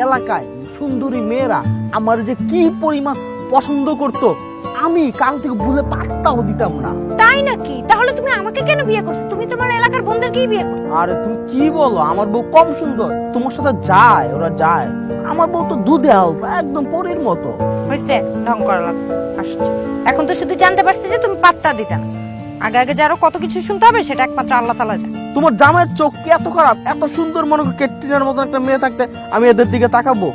এলাকায় সুন্দরী মেয়েরা আমার যে কি পরিমাণ পছন্দ করতো আমি কারও থেকে ভুলে পাত্তাও দিতাম না। তাই নাকি? তাহলে তুমি আমাকে কেন বিয়ে করছ? তুমি তোমার এলাকার বোনদেরকেই বিয়ে করছ আরে তুমি কি বলো? আমার বউ কম সুন্দর। তোমার সাথে যায় ওরা যায়। আমার বউ তো দুধে হালকা একদম পরীর মতো। হয়েছে ঢং করা লাগবে আসছে। এখন তো শুধু জানতে পারছি যে তুমি পাত্তা দিতা না। আগে আগে যারও কত কিছু শুনতে হবে সেটা একমাত্র আল্লাহ তালা জানে। তোমার জামাইয়ের চোখ কি এত খারাপ? এত সুন্দর মনে করো ক্যাটরিনার মতো একটা মেয়ে থাকতে আমি এদের দিকে তাকাবো?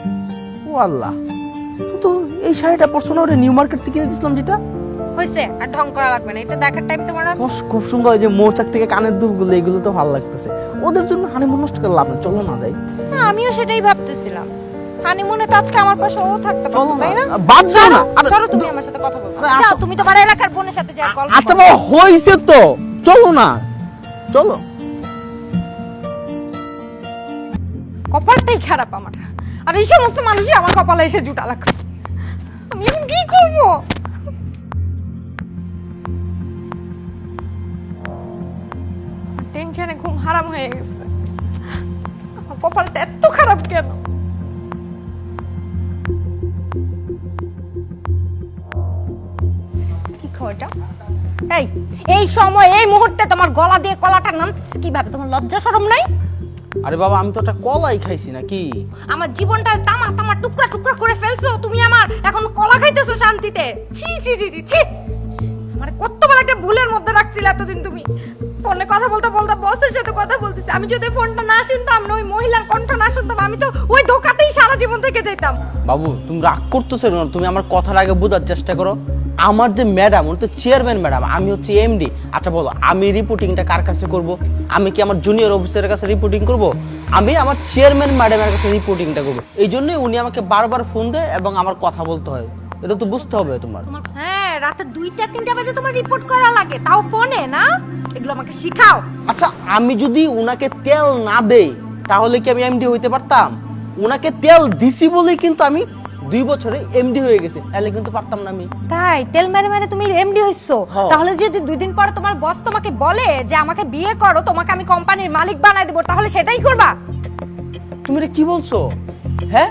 ও আল্লাহ। তো এই শাড়িটা পরছো না নিউ মার্কেট থেকে কিনে দিয়েছিলাম যেটা? হয়েছে আর ঢং করা লাগবে না এটা দেখার টাইম তোমার আছে? খুব- খুব সুন্দর এই যে মোচাক থেকে কানের দুলগুলো এগুলো তো ভালো লাগতেছে। ওদের জন্য হানিমুন নষ্ট করে লাভ নেই চলো না যাই। না, আমিও সেটাই ভাবতেছিলাম। হানিমুনে তো আজকে আমার পাশে ও থাকতে পারতো তাই না? বাদ দাও না। চলো, তুমি আমার সাথে কথা বলো। যাও। তুমি তোমার এলাকার বোনের সাথে যা গল্প আচ্ছা বাবা হয়েছে তো। চলো না। চলো। কপালটাই খারাপ আমার। আর এই সমস্ত মানুষই আমার কপালে এসে জুটা লাগছে। আমি এখন কি করব? টেনশনে ঘুম হারাম হয়ে গেছে। আমার কপালটা এত খারাপ কেন? এই এই সময় এই মুহূর্তে তোমার গলা দিয়ে কলাটা নামতেছে কীভাবে? তোমার লজ্জা শরম নাই? আরে বাবা আমি তো একটা কলাই খাইছি নাকি? আমার জীবনটা তামা তামা টুকরা টুকরা করে ফেলছো তুমি আমার এখন কলা খাইতেছো শান্তিতে। ছি ছি ছি ছি ছি। আমার কত বড় একটা ভুলের মধ্যে রাখছিলে এতদিন তুমি। ফোনে কথা বলতে বলতে বসের সাথে কথা বলতেছি। আমি যদি ফোনটা না শুনতাম না ওই মহিলার কণ্ঠ না শুনতাম আমি তো ওই ধোকাতেই সারা জীবন থেকে যেতাম বাবু তুমি রাগ করতেছো তুমি আমার কথার আগে বোঝার চেষ্টা করো। আমার যে ম্যাডাম উনি তো চেয়ারম্যান ম্যাডাম আমি হচ্ছে এমডি আচ্ছা বলো আমি রিপোর্টিংটা কার কাছে করব? আমি কি আমার জুনিয়র অফিসারের কাছে রিপোর্টিং করব? আমি আমার চেয়ারম্যান ম্যাডামের কাছে রিপোর্টিংটা করব। এই জন্যই উনি আমাকে বারবার ফোন দেয় এবং আমার কথা বলতে হয়। এটা তো বুঝতে হবে তোমার। তোমার হ্যাঁ রাতে দুইটা তিনটা বাজে তোমার রিপোর্ট করা লাগে। তাও ফোনে না? এগুলো আমাকে শিখাও। আচ্ছা আমি যদি উনাকে তেল না দেই তাহলে কি আমি এমডি হইতে পারতাম? উনাকে তেল দিছি বলেই কিন্তু আমি দুই বছরে এমডি হয়ে গেছে। তাহলে কিন্তু পারতাম না আমি। তাই তেল মেরে মেরে তুমি এমডি হইছো। তাহলে যদি দুই দিন পরে তোমার বস তোমাকে বলে যে আমাকে বিয়ে করো তোমাকে আমি কোম্পানির মালিক বানাই দেবো তাহলে সেটাই করবা? তুমি কি বলছো? হ্যাঁ?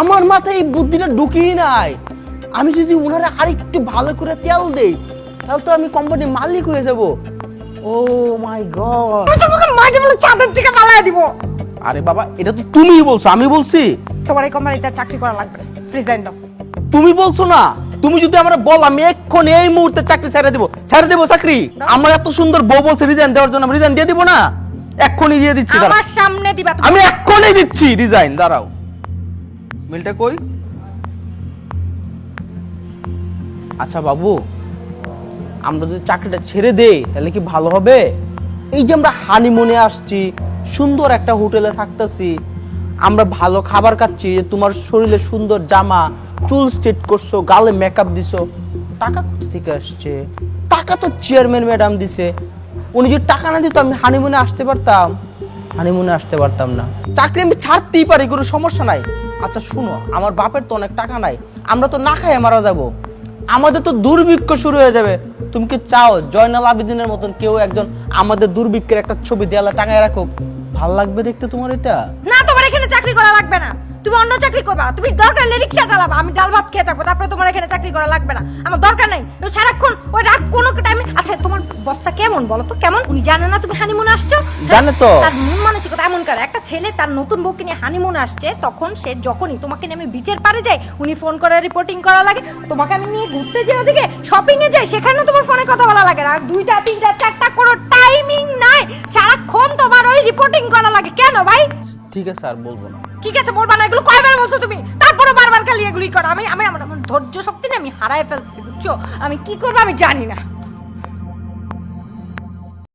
আমার মাথায় এই বুদ্ধিটা ঢুকিয়ে নাই। আমি যদি ওনারা আরেকটু ভালো করে তেল দেই তাহলে তো আমি কোম্পানির মালিক হয়ে যাব। ও মাই গড তোমাকে মাঝে বলে চাদর থেকে পালাই দিব। আরে বাবা এটা তো তুমিই বলছো আমি বলছি। তোমার এই কোম্পানিতে চাকরি করা লাগবে। দাও। তুমি বলছো না তুমি যদি আমরা বল আমি এক্ষণ এই মুহূর্তে চাকরি ছেড়ে দেবো। ছেড়ে দেবো চাকরি? আমার এত সুন্দর বউ বলছে রিজাইন দেওয়ার জন্য রিজাইন দিয়ে দিব না? এক্ষুনি দিয়ে দিচ্ছি আমার সামনে দিবা আমি এক্ষুনি দিচ্ছি রিজাইন দাঁড়াও। মিলটা কই? আচ্ছা বাবু আমরা যদি চাকরিটা ছেড়ে দেই তাহলে কি ভালো হবে? এই যে আমরা হানিমুনে আসছি সুন্দর একটা হোটেলে থাকতেছি আমরা ভালো খাবার খাচ্ছি তোমার শরীরে সুন্দর জামা, চুল স্ট্রেট করছ, গালে মেকআপ দিছো, টাকা কোথা থেকে আসছে? টাকা তো চেয়ারম্যান ম্যাডাম দিছে। উনি যদি টাকা না দিত, আমি হানিমুনে আসতে পারতাম। হানিমুনে আসতে পারতাম না। চাকরি আমি ছাড়তেই পারি, কোনো সমস্যা নাই। আচ্ছা শুনো, আমার বাপের তো অনেক টাকা নাই। আমরা তো না খাই মারা যাব। আমাদের তো দুর্ভিক্ষ শুরু হয়ে যাবে। তুমি কি চাও জয়নাল আবেদিনের মতন কেউ একজন আমাদের দুর্ভিক্ষের একটা ছবি দেয়ালে টাঙায় রাখুক? ভালো লাগবে দেখতে তোমার এটা? না তোমার এখানে চাকরি করা লাগবে না। তুমি অন্য চাকরি করবা তুমি দরকার হলে রিক্সা চালাবা আমি ডাল ভাত খেয়ে থাকব তারপরে তোমার এখানে চাকরি করা লাগবে না। আমার দরকার নাই। সারাক্ষণ ওই রাত কোনো টাইমে আচ্ছা তোমার বসটা কেমন বলো তো কেমন? উনি জানে না তুমি হানিমুনে আসছো? জানে তো। তার মন মানসিকতা এমন করে। একটা ছেলে তার নতুন বউকে নিয়ে হানিমুন আসছে তখন সে যখনই তোমাকে নিয়ে আমি বিচের পারে যাই উনি ফোন করে রিপোর্টিং করা লাগে। তোমাকে আমি নিয়ে ঘুরতে যাই ওদিকে শপিং এ যাই সেখানে তোমার ফোনে কথা বলা লাগে না। আর দুইটা তিনটা চারটা কোনো টাইমিং নাই সারাক্ষণ তোমার ওই রিপোর্টিং করা লাগে কেন ভাই? ঠিক আছে আর বলব না। ঠিক আছে বলবা না এগুলো কয়বার বলছো তুমি? তারপরে বারবার খালি এগুলি করো। আমি আমি আমার আমার ধৈর্য শক্তি না আমি হারায় ফেলছি বুঝছ? আমি কি করব আমি জানি না।